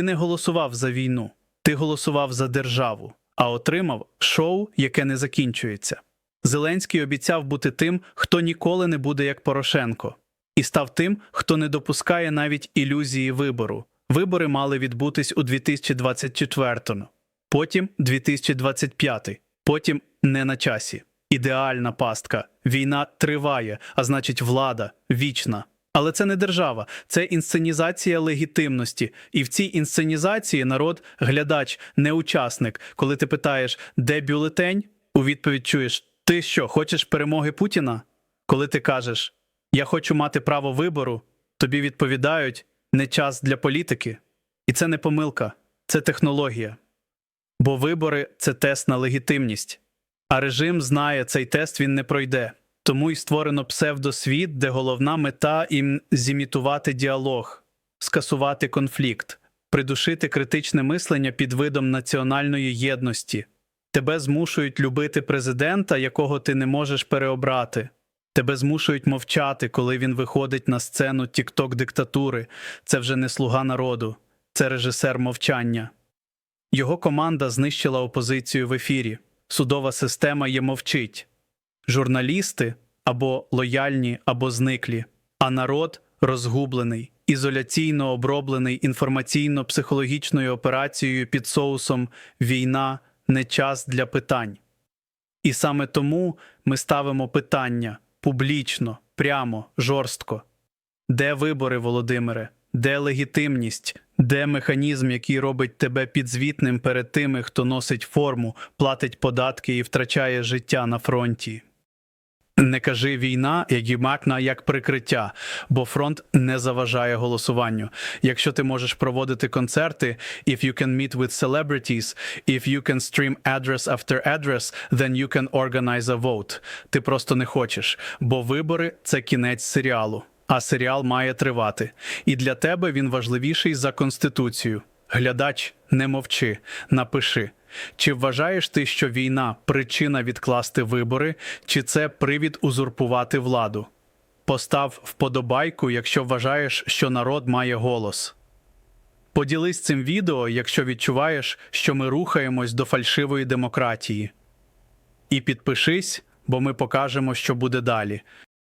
Ти не голосував за війну, ти голосував за державу, а отримав шоу, яке не закінчується. Зеленський обіцяв бути тим, хто ніколи не буде як Порошенко, і став тим, хто не допускає навіть ілюзії вибору. Вибори мали відбутись у 2024-му, потім 2025, потім не на часі. Ідеальна пастка. Війна триває, а значить, влада вічна. Але це не держава, це інсценізація легітимності. І в цій інсценізації народ глядач, не учасник. Коли ти питаєш, де бюлетень, у відповідь чуєш: Ти що, хочеш перемоги Путіна? Коли ти кажеш Я хочу мати право вибору, тобі відповідають не час для політики. І це не помилка, це технологія. Бо вибори це тест на легітимність. А режим знає, цей тест він не пройде. Тому й створено псевдосвіт, де головна мета їм зімітувати діалог, скасувати конфлікт, придушити критичне мислення під видом національної єдності. Тебе змушують любити президента, якого ти не можеш переобрати. Тебе змушують мовчати, коли він виходить на сцену тікток диктатури. Це вже не слуга народу, це режисер мовчання. Його команда знищила опозицію в ефірі. Судова система є мовчить. Журналісти або лояльні, або зниклі, а народ розгублений, ізоляційно оброблений інформаційно-психологічною операцією під соусом Війна не час для питань. І саме тому ми ставимо питання публічно, прямо, жорстко. Де вибори, Володимире? Де легітимність? Де механізм, який робить тебе підзвітним перед тими, хто носить форму, платить податки і втрачає життя на фронті? Не кажи війна, і макна як прикриття, бо фронт не заважає голосуванню. Якщо ти можеш проводити концерти, if you can meet with celebrities, if you can stream address after address, then you can organize a vote. Ти просто не хочеш, бо вибори це кінець серіалу, а серіал має тривати. І для тебе він важливіший за конституцію. Глядач, не мовчи, напиши. Чи вважаєш ти, що війна причина відкласти вибори, чи це привід узурпувати владу? Постав вподобайку, якщо вважаєш, що народ має голос. Поділись цим відео, якщо відчуваєш, що ми рухаємось до фальшивої демократії. І підпишись, бо ми покажемо, що буде далі.